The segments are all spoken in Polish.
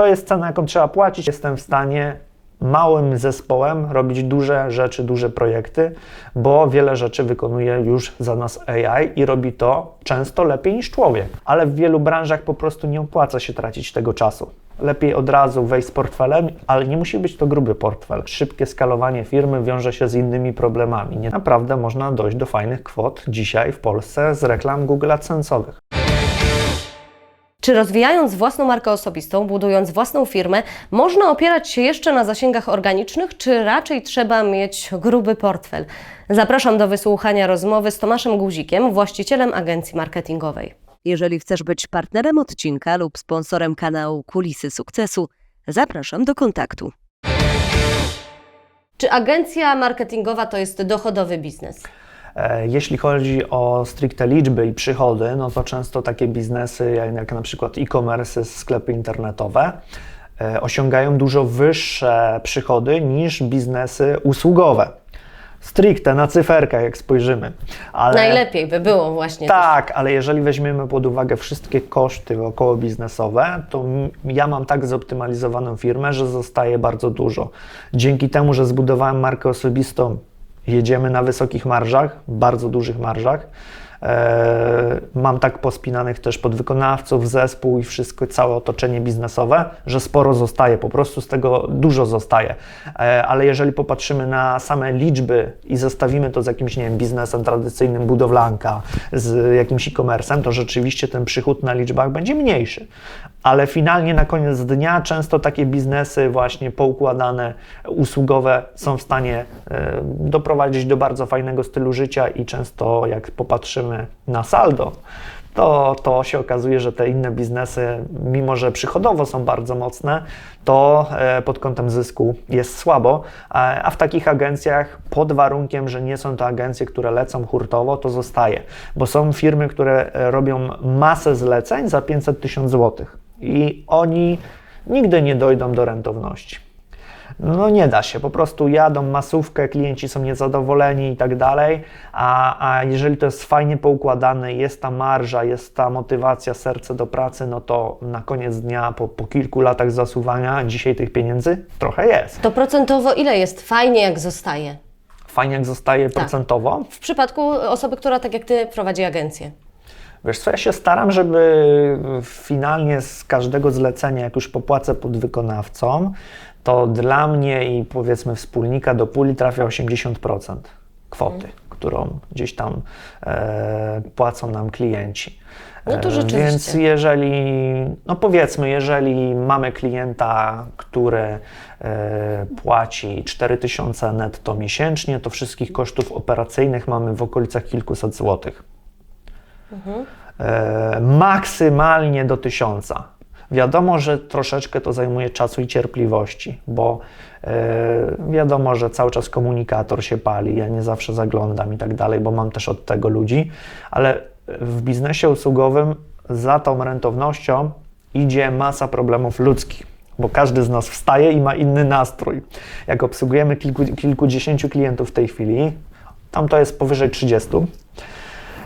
to jest cena, jaką trzeba płacić. Jestem w stanie małym zespołem robić duże rzeczy, duże projekty, bo wiele rzeczy wykonuje już za nas AI i robi to często lepiej niż człowiek. Ale w wielu branżach po prostu nie opłaca się tracić tego czasu. Lepiej od razu wejść z portfelem, ale nie musi być to gruby portfel. Szybkie skalowanie firmy wiąże się z innymi problemami. Nie naprawdę można dojść do fajnych kwot dzisiaj w Polsce z reklam Google AdSense'owych. Czy rozwijając własną markę osobistą, budując własną firmę, można opierać się jeszcze na zasięgach organicznych, czy raczej trzeba mieć gruby portfel? Zapraszam do wysłuchania rozmowy z Tomaszem Guzikiem, właścicielem agencji marketingowej. Jeżeli chcesz być partnerem odcinka lub sponsorem kanału Kulisy Sukcesu, zapraszam do kontaktu. Czy agencja marketingowa to jest dochodowy biznes? E, Jeśli chodzi o stricte liczby i przychody, no to często takie biznesy jak, na przykład e-commerce, sklepy internetowe e, osiągają dużo wyższe przychody niż biznesy usługowe. Stricte na cyferkach, jak spojrzymy. Ale... Najlepiej by było właśnie. Tak, ale jeżeli weźmiemy pod uwagę wszystkie koszty około biznesowe, to ja mam tak zoptymalizowaną firmę, że zostaje bardzo dużo. Dzięki temu, że zbudowałem markę osobistą, jedziemy na wysokich marżach, bardzo dużych marżach. E, mam tak pospinanych też podwykonawców, zespół i wszystko, całe otoczenie biznesowe, że sporo zostaje, po prostu z tego dużo zostaje. E, ale jeżeli popatrzymy na same liczby i zestawimy to z jakimś, nie wiem, biznesem tradycyjnym, budowlanka, z jakimś e-commerce'em, to rzeczywiście ten przychód na liczbach będzie mniejszy. Ale finalnie na koniec dnia często takie biznesy właśnie poukładane, usługowe są w stanie e, doprowadzić do bardzo fajnego stylu życia i często jak popatrzymy na saldo, to, to się okazuje, że te inne biznesy, mimo że przychodowo są bardzo mocne, to e, pod kątem zysku jest słabo, a w takich agencjach pod warunkiem, że nie są to agencje, które lecą hurtowo, to zostaje, bo są firmy, które robią masę zleceń za 500 tysięcy złotych i oni nigdy nie dojdą do rentowności. No nie da się, po prostu jadą masówkę, klienci są niezadowoleni i tak dalej, a, a jeżeli to jest fajnie poukładane, jest ta marża, jest ta motywacja, serce do pracy, no to na koniec dnia, po, po kilku latach zasuwania, dzisiaj tych pieniędzy trochę jest. To procentowo ile jest fajnie, jak zostaje? Fajnie jak zostaje procentowo. W przypadku osoby, która tak jak Ty prowadzi agencję. Wiesz co, ja się staram, żeby finalnie z każdego zlecenia, jak już popłacę podwykonawcom, to dla mnie i powiedzmy wspólnika do puli trafia 80% kwoty, którą gdzieś tam e, płacą nam klienci. No to E, rzeczywiście. Więc jeżeli, no powiedzmy, jeżeli mamy klienta, który e, płaci 4000 netto miesięcznie, to wszystkich kosztów operacyjnych mamy w okolicach kilkuset złotych. E, maksymalnie do tysiąca. Wiadomo, że troszeczkę to zajmuje czasu i cierpliwości, bo e, wiadomo, że cały czas komunikator się pali, ja nie zawsze zaglądam i tak dalej, bo mam też od tego ludzi, ale w biznesie usługowym za tą rentownością idzie masa problemów ludzkich, bo każdy z nas wstaje i ma inny nastrój. Jak obsługujemy kilku, kilkudziesięciu klientów w tej chwili, tam to jest powyżej 30,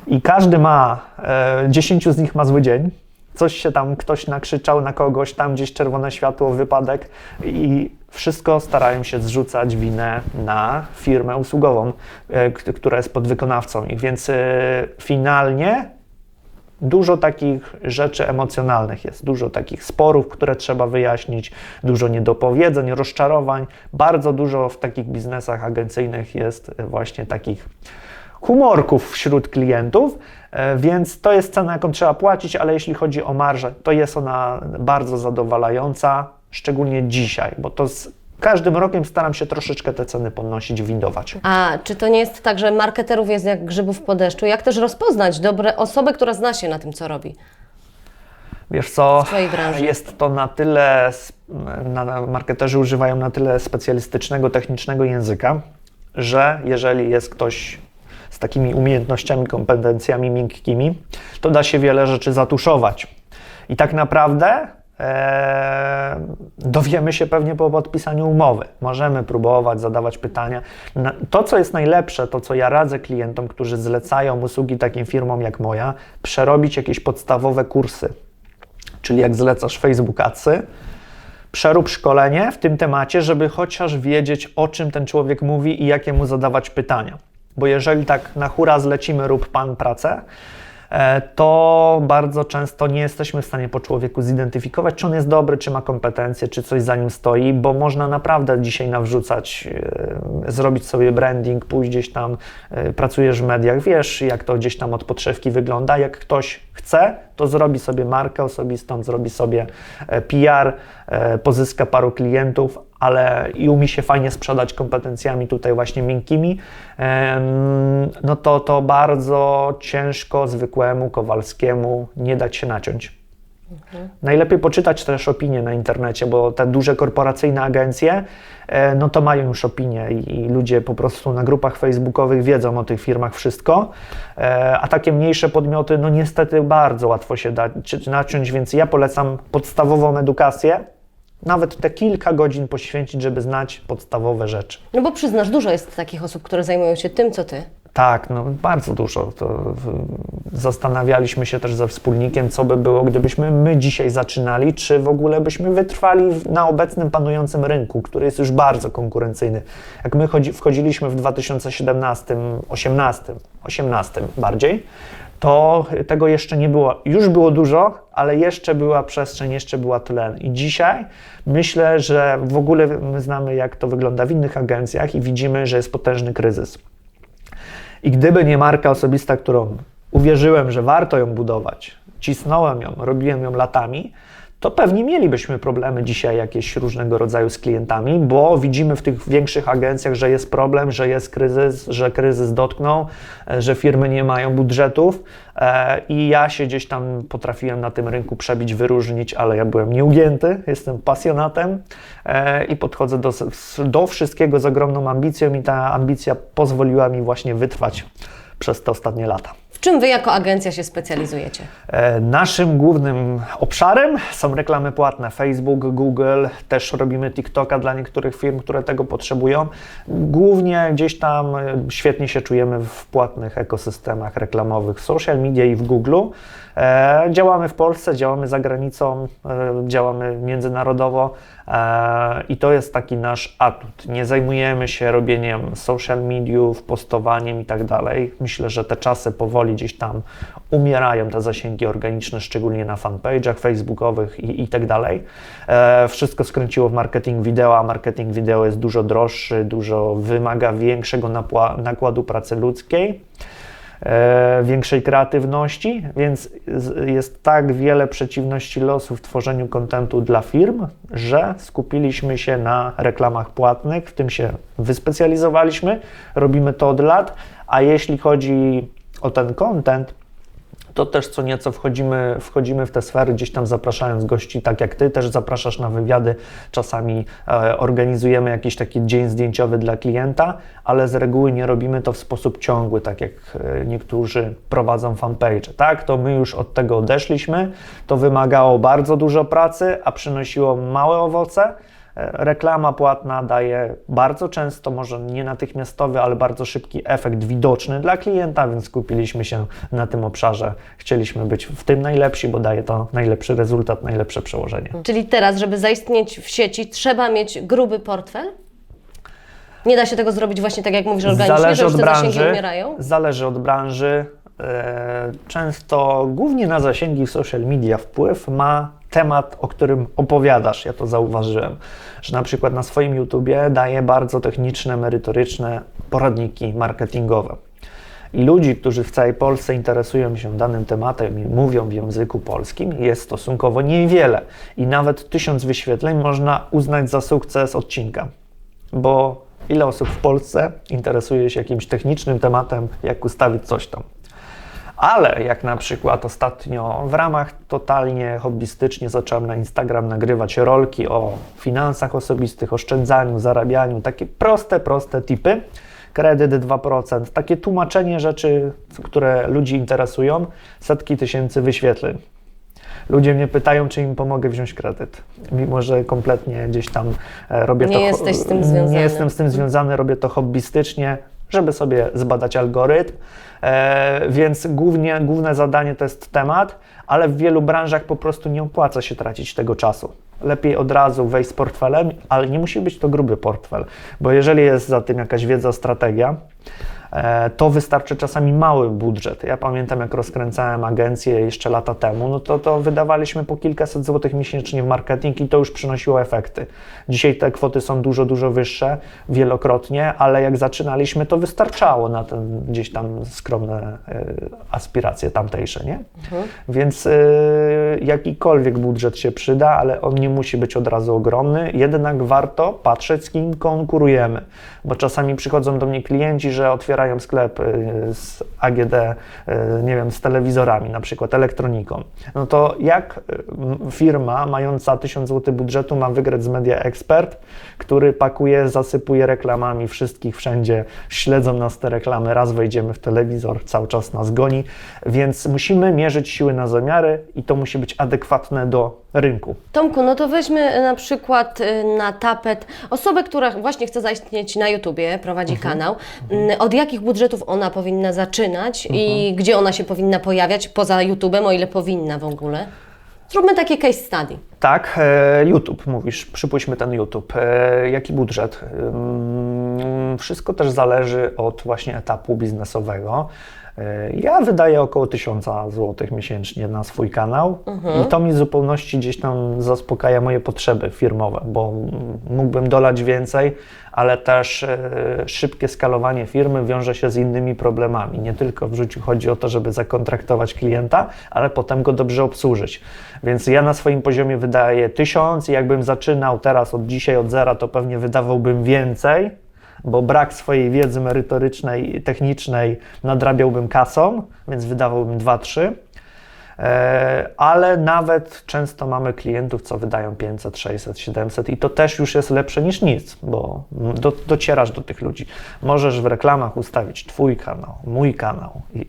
i każdy ma, e, 10 z nich ma zły dzień. Coś się tam, ktoś nakrzyczał na kogoś, tam gdzieś czerwone światło, wypadek i wszystko starają się zrzucać winę na firmę usługową, e, która jest podwykonawcą ich. Więc e, finalnie dużo takich rzeczy emocjonalnych jest, dużo takich sporów, które trzeba wyjaśnić, dużo niedopowiedzeń, rozczarowań. Bardzo dużo w takich biznesach agencyjnych jest właśnie takich humorków wśród klientów, e, więc to jest cena, jaką trzeba płacić, ale jeśli chodzi o marżę, to jest ona bardzo zadowalająca, szczególnie dzisiaj, bo to z każdym rokiem staram się troszeczkę te ceny podnosić, windować. A czy to nie jest tak, że marketerów jest jak grzybów po deszczu? Jak też rozpoznać dobre osobę, która zna się na tym, co robi? Wiesz co, jest to na tyle, na, marketerzy używają na tyle specjalistycznego, technicznego języka, że jeżeli jest ktoś z takimi umiejętnościami, kompetencjami miękkimi, to da się wiele rzeczy zatuszować. I tak naprawdę e, dowiemy się pewnie po podpisaniu umowy. Możemy próbować zadawać pytania. To, co jest najlepsze, to co ja radzę klientom, którzy zlecają usługi takim firmom jak moja, przerobić jakieś podstawowe kursy. Czyli jak zlecasz Facebook Adsy, przerób szkolenie w tym temacie, żeby chociaż wiedzieć, o czym ten człowiek mówi i jakie mu zadawać pytania. Bo jeżeli tak na hura zlecimy, rób pan pracę, e, to bardzo często nie jesteśmy w stanie po człowieku zidentyfikować, czy on jest dobry, czy ma kompetencje, czy coś za nim stoi, bo można naprawdę dzisiaj nawrzucać, e, zrobić sobie branding, pójść gdzieś tam, e, pracujesz w mediach, wiesz, jak to gdzieś tam od podszewki wygląda. Jak ktoś chce, to zrobi sobie markę osobistą, zrobi sobie PR, pozyska paru klientów, ale i umie się fajnie sprzedać kompetencjami tutaj właśnie miękkimi, no to to bardzo ciężko zwykłemu Kowalskiemu nie dać się naciąć. Najlepiej poczytać też opinie na internecie, bo te duże korporacyjne agencje, e, no to mają już opinie i, ludzie po prostu na grupach facebookowych wiedzą o tych firmach wszystko, e, a takie mniejsze podmioty, no niestety bardzo łatwo się da naciąć, więc ja polecam podstawową edukację, nawet te kilka godzin poświęcić, żeby znać podstawowe rzeczy. No bo przyznasz, dużo jest takich osób, które zajmują się tym, co ty. Tak, no bardzo dużo. To zastanawialiśmy się też ze wspólnikiem, co by było, gdybyśmy my dzisiaj zaczynali, czy w ogóle byśmy wytrwali na obecnym panującym rynku, który jest już bardzo konkurencyjny. Jak my chodzi, wchodziliśmy w 2017, 18, 18 bardziej, to tego jeszcze nie było. Już było dużo, ale jeszcze była przestrzeń, jeszcze była tlen. I dzisiaj myślę, że w ogóle my znamy, jak to wygląda w innych agencjach i widzimy, że jest potężny kryzys. I gdyby nie marka osobista, którą uwierzyłem, że warto ją budować, cisnąłem ją, robiłem ją latami, to pewnie mielibyśmy problemy dzisiaj jakieś różnego rodzaju z klientami, bo widzimy w tych większych agencjach, że jest problem, że jest kryzys, że kryzys dotknął, e, że firmy nie mają budżetów e, i ja się gdzieś tam potrafiłem na tym rynku przebić, wyróżnić, ale ja byłem nieugięty, jestem pasjonatem e, i podchodzę do, do wszystkiego z ogromną ambicją i ta ambicja pozwoliła mi właśnie wytrwać przez te ostatnie lata. Czym wy jako agencja się specjalizujecie? E, Naszym głównym obszarem są reklamy płatne. Facebook, Google, też robimy TikToka dla niektórych firm, które tego potrzebują. Głównie gdzieś tam e, świetnie się czujemy w płatnych ekosystemach reklamowych w social media i w Google. E, Działamy w Polsce, działamy za granicą, e, działamy międzynarodowo e, i to jest taki nasz atut. Nie zajmujemy się robieniem social mediów, postowaniem i tak dalej. Myślę, że te czasy powoli gdzieś tam umierają, te zasięgi organiczne, szczególnie na fanpage'ach facebookowych i, i tak dalej. Wszystko skręciło w marketing wideo, a marketing wideo jest dużo droższy, dużo wymaga większego nakładu pracy ludzkiej większej kreatywności, więc jest tak wiele przeciwności losu w tworzeniu kontentu dla firm, że skupiliśmy się na reklamach płatnych, w tym się wyspecjalizowaliśmy, robimy to od lat, a jeśli chodzi o ten content, to też co nieco wchodzimy, wchodzimy w te sfery, gdzieś tam zapraszając gości, tak jak Ty też zapraszasz na wywiady. Czasami e, organizujemy jakiś taki dzień zdjęciowy dla klienta, ale z reguły nie robimy to w sposób ciągły, tak jak e, niektórzy prowadzą fanpage. Tak, to my już od tego odeszliśmy. To wymagało bardzo dużo pracy, a przynosiło małe owoce. E, Reklama płatna daje bardzo często, może nie natychmiastowy, ale bardzo szybki efekt widoczny dla klienta, więc skupiliśmy się na tym obszarze. Chcieliśmy być w tym najlepsi, bo daje to najlepszy rezultat, najlepsze przełożenie. Czyli teraz, żeby zaistnieć w sieci, trzeba mieć gruby portfel? Nie da się tego zrobić właśnie tak, jak mówisz, organicznie, Zależy że już od te zasięgi branży. umierają? Zależy od branży. E, Często głównie na zasięgi w social media wpływ ma temat, o którym opowiadasz. Ja to zauważyłem, że na przykład na swoim YouTubie daję bardzo techniczne, merytoryczne poradniki marketingowe. I ludzi, którzy w całej Polsce interesują się danym tematem i mówią w języku polskim, jest stosunkowo niewiele. I nawet tysiąc wyświetleń można uznać za sukces odcinka. Bo ile osób w Polsce interesuje się jakimś technicznym tematem, jak ustawić coś tam. Ale jak na przykład ostatnio w ramach totalnie hobbystycznie zacząłem na Instagram nagrywać rolki o finansach osobistych, oszczędzaniu, zarabianiu, takie proste, proste tipy. Kredyt 2%, takie tłumaczenie rzeczy, które ludzi interesują, setki tysięcy wyświetleń. Ludzie mnie pytają, czy im pomogę wziąć kredyt, mimo że kompletnie gdzieś tam e, robię Nie to. ho- jesteś z tym związany. Nie jestem z tym związany, robię to hobbystycznie, żeby sobie zbadać algorytm. E, więc głównie, główne zadanie to jest temat, ale w wielu branżach po prostu nie opłaca się tracić tego czasu. lepiej od razu wejść z portfelem, ale nie musi być to gruby portfel, bo jeżeli jest za tym jakaś wiedza, strategia, to wystarczy czasami mały budżet. Ja pamiętam, jak rozkręcałem agencję jeszcze lata temu, no to, to wydawaliśmy po kilkaset złotych miesięcznie w marketing i to już przynosiło efekty. Dzisiaj te kwoty są dużo, dużo wyższe, wielokrotnie, ale jak zaczynaliśmy, to wystarczało na ten gdzieś tam skromne e, aspiracje tamtejsze, nie? Więc e, jakikolwiek budżet się przyda, ale on nie musi być od razu ogromny, jednak warto patrzeć, z kim konkurujemy, bo czasami przychodzą do mnie klienci, że otwierają sklep e, z AGD, e, nie wiem, z telewizorami, na przykład elektroniką. No to jak m, firma mająca 1000 zł budżetu ma wygrać z Media Expert, który pakuje, zasypuje reklamami wszystkich wszędzie, śledzą nas te reklamy, raz wejdziemy w telewizor, cały czas nas goni, więc musimy mierzyć siły na zamiary i to musi być adekwatne do rynku. Tomku, no to weźmy e, na przykład y, na tapet osobę, która właśnie chce zaistnieć na YouTubie, prowadzi kanał. Mm, Od jakich budżetów ona powinna zaczynać i gdzie ona się powinna pojawiać poza YouTubem, o ile powinna w ogóle? Zróbmy takie case study. Tak, e, YouTube mówisz, przypuśćmy ten YouTube. E, jaki budżet? Wszystko też zależy od właśnie etapu biznesowego. E, Ja wydaję około 1000 zł miesięcznie na swój kanał i to mi w zupełności gdzieś tam zaspokaja moje potrzeby firmowe, bo mógłbym dolać więcej, ale też e, szybkie skalowanie firmy wiąże się z innymi problemami. Nie tylko w życiu chodzi o to, żeby zakontraktować klienta, ale potem go dobrze obsłużyć. Więc ja na swoim poziomie wydaję 1000 i jakbym zaczynał teraz od dzisiaj od zera, to pewnie wydawałbym więcej, bo brak swojej wiedzy merytorycznej, technicznej nadrabiałbym kasą, więc wydawałbym 2-3. E, Ale nawet często mamy klientów, co wydają 500, 600, 700 i to też już jest lepsze niż nic, bo do, docierasz do tych ludzi. Możesz w reklamach ustawić Twój kanał, mój kanał i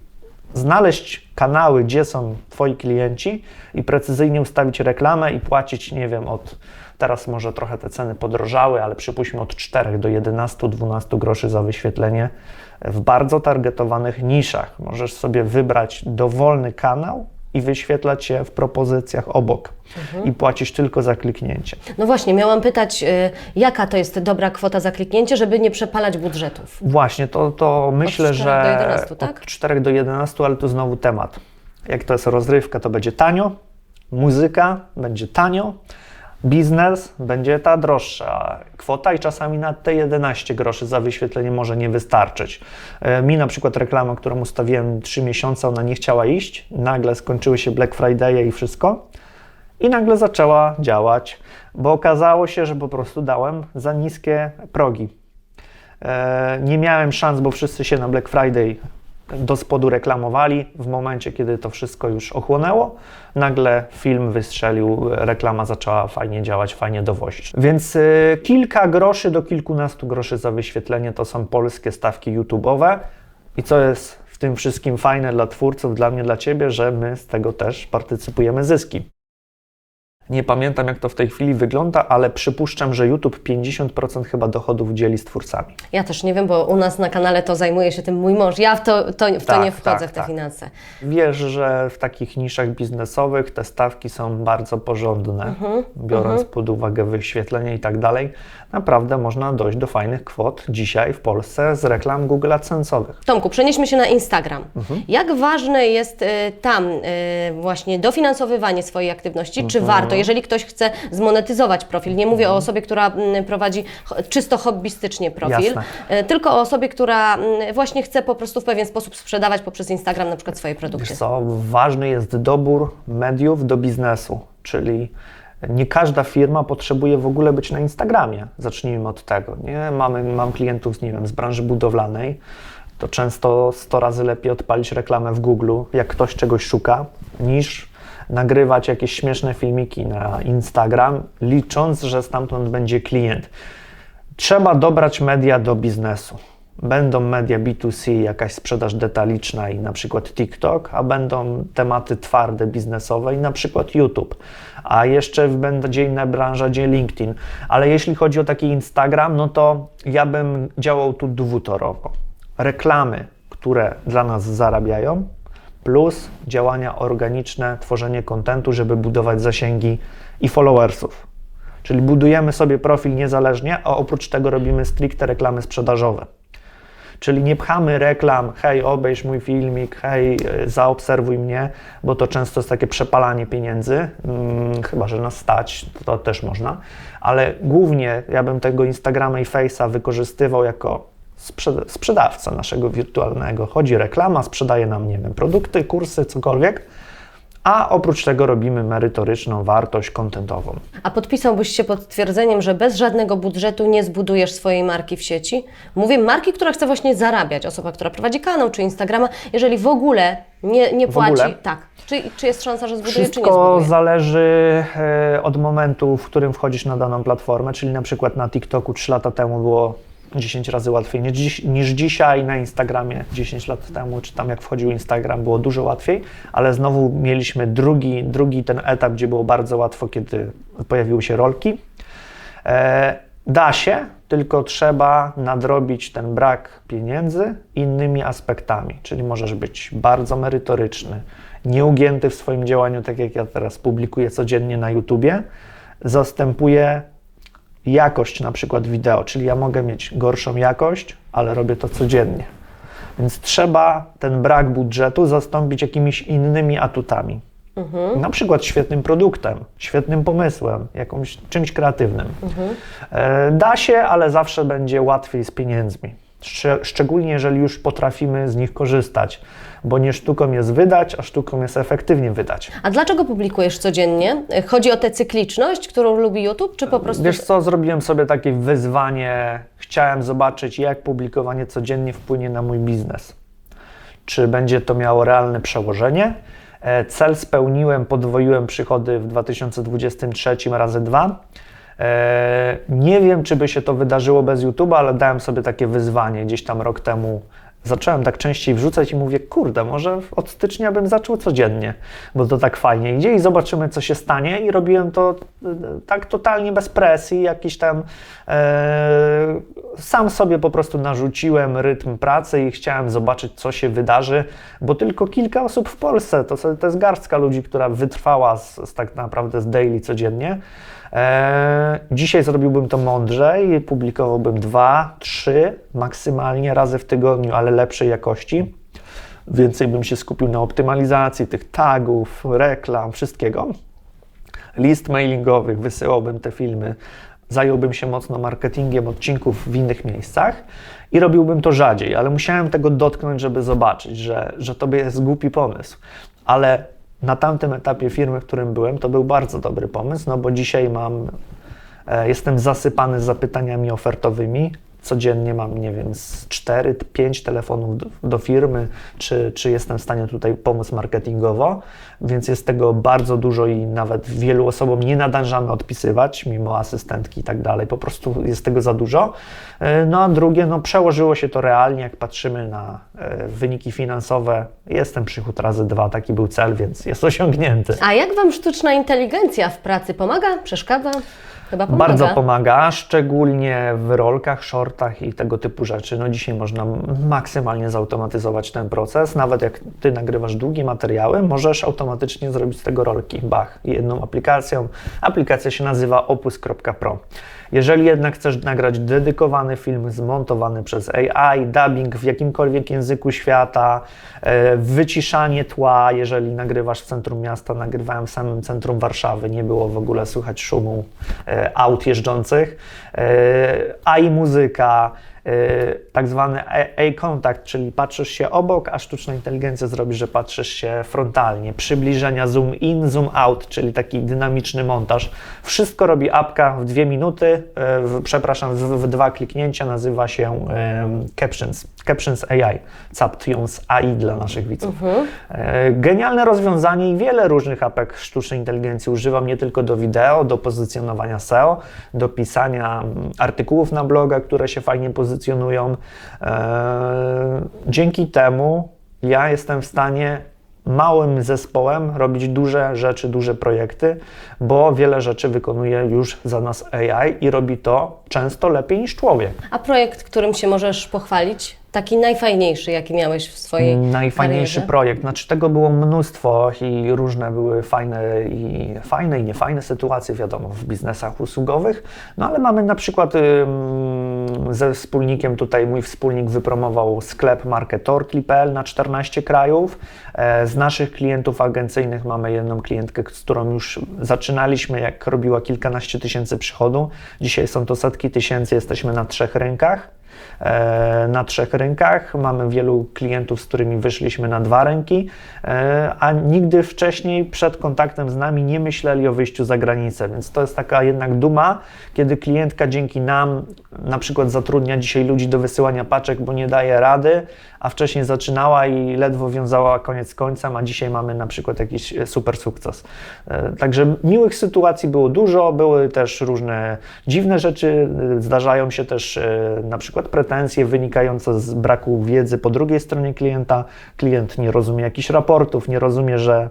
znaleźć kanały, gdzie są Twoi klienci i precyzyjnie ustawić reklamę i płacić, nie wiem, od teraz może trochę te ceny podrożały, ale przypuśćmy od 4 do 11-12 groszy za wyświetlenie w bardzo targetowanych niszach. Możesz sobie wybrać dowolny kanał i wyświetlać się w propozycjach obok i płacisz tylko za kliknięcie. No właśnie, miałam pytać, y, jaka to jest dobra kwota za kliknięcie, żeby nie przepalać budżetów? Właśnie, to, to myślę, 4 że do 11, tak? od 4 do 11, ale tu znowu temat. Jak to jest rozrywka, to będzie tanio, muzyka będzie tanio, biznes będzie ta droższa kwota i czasami na te 11 groszy za wyświetlenie może nie wystarczyć. E, Mi na przykład reklama, którą ustawiłem 3 miesiące, ona nie chciała iść, nagle skończyły się Black Friday i wszystko i nagle zaczęła działać, bo okazało się, że po prostu dałem za niskie progi. E, Nie miałem szans, bo wszyscy się na Black Friday do spodu reklamowali. W momencie, kiedy to wszystko już ochłonęło, nagle film wystrzelił, reklama zaczęła fajnie działać, fajnie dowozić. Więc y, kilka groszy do kilkunastu groszy za wyświetlenie to są polskie stawki YouTube'owe. I co jest w tym wszystkim fajne dla twórców, dla mnie, dla ciebie, że my z tego też partycypujemy zyski. Nie pamiętam, jak to w tej chwili wygląda, ale przypuszczam, że YouTube 50% chyba dochodów dzieli z twórcami. Ja też nie wiem, bo u nas na kanale to zajmuje się tym mój mąż. Ja w to, to, w to Tak, nie wchodzę, tak, w te tak. finanse. Wiesz, że w takich niszach biznesowych te stawki są bardzo porządne, Mhm, biorąc pod uwagę wyświetlenie i tak dalej. Naprawdę można dojść do fajnych kwot dzisiaj w Polsce z reklam Google AdSense'owych. Tomku, przenieśmy się na Instagram. Mhm. Jak ważne jest y, tam y, właśnie dofinansowywanie swojej aktywności? Czy Mhm. Warto, jeżeli ktoś chce zmonetyzować profil? Nie mówię o osobie, która mm, prowadzi czysto hobbystycznie profil, Jasne. y, tylko o osobie, która mm, właśnie chce po prostu w pewien sposób sprzedawać poprzez Instagram na przykład swoje produkty. Wiesz co, ważny jest dobór mediów do biznesu, czyli nie każda firma potrzebuje w ogóle być na Instagramie. Zacznijmy od tego. Nie? Mamy, mam klientów nie wiem, z branży budowlanej, to często 100 razy lepiej odpalić reklamę w Google, jak ktoś czegoś szuka, niż nagrywać jakieś śmieszne filmiki na Instagram, licząc, że stamtąd będzie klient. Trzeba dobrać media do biznesu. Będą media B2C, jakaś sprzedaż detaliczna i na przykład TikTok, a będą tematy twarde, biznesowe i na przykład YouTube. A jeszcze będzie inna branża, gdzie LinkedIn. Ale jeśli chodzi o taki Instagram, no to ja bym działał tu dwutorowo. Reklamy, które dla nas zarabiają, plus działania organiczne, tworzenie kontentu, żeby budować zasięgi i followersów. Czyli budujemy sobie profil niezależnie, a oprócz tego robimy stricte reklamy sprzedażowe. Czyli nie pchamy reklam, hej, obejrz mój filmik, hej, y, zaobserwuj mnie, bo to często jest takie przepalanie pieniędzy, mm, chyba że nas stać, to też można, ale głównie ja bym tego Instagrama i Face'a wykorzystywał jako sprzedawca naszego wirtualnego. Chodzi reklama, sprzedaje nam, nie wiem, produkty, kursy, cokolwiek, a oprócz tego robimy merytoryczną wartość kontentową. A podpisałbyś się pod twierdzeniem, że bez żadnego budżetu nie zbudujesz swojej marki w sieci? Mówię marki, która chce właśnie zarabiać, osoba, która prowadzi kanał czy Instagrama, jeżeli w ogóle nie, nie płaci. ogóle? Tak. Czy, czy jest szansa, że zbuduje, czy nie Wszystko zbuduje? zależy e, od momentu, w którym wchodzisz na daną platformę, czyli na przykład na TikToku 3 lata temu było 10 razy łatwiej niż, niż dzisiaj, na Instagramie 10 lat temu, czy tam jak wchodził Instagram było dużo łatwiej, ale znowu mieliśmy drugi, drugi ten etap, gdzie było bardzo łatwo, kiedy pojawiły się rolki. E, da się, tylko trzeba nadrobić ten brak pieniędzy innymi aspektami, czyli możesz być bardzo merytoryczny, nieugięty w swoim działaniu, tak jak ja teraz publikuję codziennie na YouTubie, zastępuje jakość na przykład wideo, czyli ja mogę mieć gorszą jakość, ale robię to codziennie. Więc trzeba ten brak budżetu zastąpić jakimiś innymi atutami. Na przykład świetnym produktem, świetnym pomysłem, jakąś, czymś kreatywnym. E, Da się, ale zawsze będzie łatwiej z pieniędzmi. Szcz- szczególnie jeżeli już potrafimy z nich korzystać, bo nie sztuką jest wydać, a sztuką jest efektywnie wydać. A dlaczego publikujesz codziennie? Chodzi o tę cykliczność, którą lubi YouTube, czy po prostu... Wiesz co, zrobiłem sobie takie wyzwanie. Chciałem zobaczyć, jak publikowanie codziennie wpłynie na mój biznes. Czy będzie to miało realne przełożenie? E, Cel spełniłem, podwoiłem przychody w 2023 razy dwa. E, Nie wiem, czy by się to wydarzyło bez YouTube, ale dałem sobie takie wyzwanie gdzieś tam rok temu. Zacząłem tak częściej wrzucać i mówię, kurde, może od stycznia bym zaczął codziennie, bo to tak fajnie idzie i zobaczymy, co się stanie. I robiłem to e, tak totalnie bez presji, jakiś tam e, sam sobie po prostu narzuciłem rytm pracy i chciałem zobaczyć, co się wydarzy, bo tylko kilka osób w Polsce, to, to jest garstka ludzi, która wytrwała z, z tak naprawdę z daily codziennie. E, dzisiaj zrobiłbym to mądrzej, publikowałbym dwa, trzy maksymalnie razy w tygodniu, ale lepszej jakości. Więcej bym się skupił na optymalizacji tych tagów, reklam, wszystkiego. List mailingowych, wysyłałbym te filmy, zająłbym się mocno marketingiem odcinków w innych miejscach i robiłbym to rzadziej, ale musiałem tego dotknąć, żeby zobaczyć, że, że to jest głupi pomysł. Ale na tamtym etapie firmy, w którym byłem, to był bardzo dobry pomysł, no bo dzisiaj mam, e, jestem zasypany zapytaniami ofertowymi. Codziennie mam, nie wiem, z 4-5 telefonów do, do firmy, czy, czy jestem w stanie tutaj pomóc marketingowo, więc jest tego bardzo dużo i nawet wielu osobom nie nadążamy odpisywać, mimo asystentki i tak dalej, po prostu jest tego za dużo. E, No a drugie, no przełożyło się to realnie, jak patrzymy na e, wyniki finansowe, jestem przychód razy dwa, taki był cel, więc jest osiągnięty. A jak Wam sztuczna inteligencja w pracy pomaga? Przeszkadza? Chyba pomaga. Bardzo pomaga, szczególnie w rolkach, shortach i tego typu rzeczy. No dzisiaj można maksymalnie zautomatyzować ten proces. Nawet jak ty nagrywasz długie materiały, możesz automatycznie zrobić z tego rolki. Bach, jedną aplikacją. Aplikacja się nazywa opus.pro. Jeżeli jednak chcesz nagrać dedykowany film zmontowany przez AI, dubbing w jakimkolwiek języku świata, e, wyciszanie tła, jeżeli nagrywasz w centrum miasta, nagrywałem w samym centrum Warszawy, nie było w ogóle słychać szumu e, aut jeżdżących, e, AI muzyka, tak zwany eye contact, czyli patrzysz się obok, a sztuczna inteligencja zrobi, że patrzysz się frontalnie. Przybliżenia zoom in, zoom out, czyli taki dynamiczny montaż. Wszystko robi apka w dwie minuty, e, w, przepraszam, w, w dwa kliknięcia, nazywa się em, Captions, Captions AI, Captions AI dla naszych widzów. E, Genialne rozwiązanie i wiele różnych apek sztucznej inteligencji używam nie tylko do wideo, do pozycjonowania SEO, do pisania mm, artykułów na bloga, które się fajnie pozycjonują. E, Dzięki temu ja jestem w stanie małym zespołem robić duże rzeczy, duże projekty, bo wiele rzeczy wykonuje już za nas AI i robi to często lepiej niż człowiek. A projekt, którym się możesz pochwalić taki najfajniejszy, jaki miałeś w swojej Najfajniejszy karierze? projekt. Znaczy tego było mnóstwo i różne były fajne i fajne i niefajne sytuacje, wiadomo, w biznesach usługowych. No ale mamy na przykład ym, ze wspólnikiem tutaj mój wspólnik wypromował sklep markę Tortli.pl na 14 krajów. E, Z naszych klientów agencyjnych mamy jedną klientkę, z którą już zaczynaliśmy, jak robiła kilkanaście tysięcy przychodu. Dzisiaj są to setki tysięcy, jesteśmy na trzech rynkach na trzech rynkach. Mamy wielu klientów, z którymi wyszliśmy na dwa rynki, e, a nigdy wcześniej przed kontaktem z nami nie myśleli o wyjściu za granicę, więc to jest taka jednak duma, kiedy klientka dzięki nam na przykład zatrudnia dzisiaj ludzi do wysyłania paczek, bo nie daje rady, a wcześniej zaczynała i ledwo wiązała koniec końcem, a dzisiaj mamy na przykład jakiś e, super sukces. E, Także miłych sytuacji było dużo, były też różne dziwne rzeczy, e, zdarzają się też na przykład pretensje wynikające z braku wiedzy po drugiej stronie klienta. Klient nie rozumie jakichś raportów, nie rozumie, że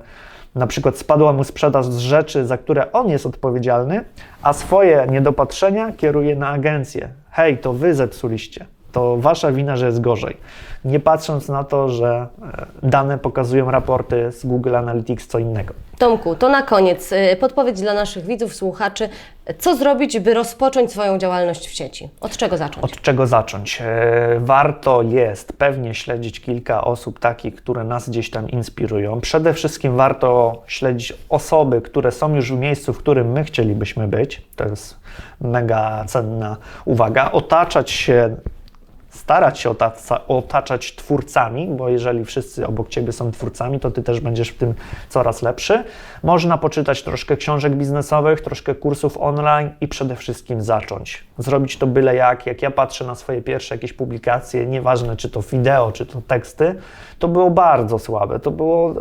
na przykład spadła mu sprzedaż z rzeczy, za które on jest odpowiedzialny, a swoje niedopatrzenia kieruje na agencję. Hej, to wy zepsuliście. To wasza wina, że jest gorzej. Nie patrząc na to, że e, dane pokazują raporty z Google Analytics co innego. Tomku, to na koniec y, podpowiedź dla naszych widzów, słuchaczy. Co zrobić, by rozpocząć swoją działalność w sieci? Od czego zacząć? Od czego zacząć? E, Warto jest pewnie śledzić kilka osób takich, które nas gdzieś tam inspirują. Przede wszystkim warto śledzić osoby, które są już w miejscu, w którym my chcielibyśmy być. To jest mega cenna uwaga. Otaczać się starać się otacza, otaczać twórcami, bo jeżeli wszyscy obok ciebie są twórcami, to ty też będziesz w tym coraz lepszy. Można poczytać troszkę książek biznesowych, troszkę kursów online i przede wszystkim zacząć. Zrobić to byle jak. Jak ja patrzę na swoje pierwsze jakieś publikacje, nieważne czy to wideo, czy to teksty, to było bardzo słabe. To było. E,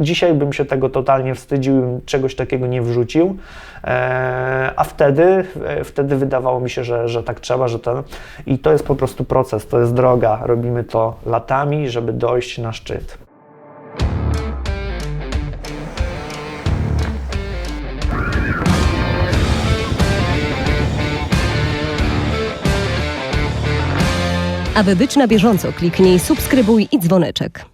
dzisiaj bym się tego totalnie wstydził, bym czegoś takiego nie wrzucił. E, a wtedy, e, wtedy wydawało mi się, że, że tak trzeba, że ten. I to jest po prostu proces, to jest droga. Robimy to latami, żeby dojść na szczyt. Aby być na bieżąco, kliknij subskrybuj i dzwoneczek.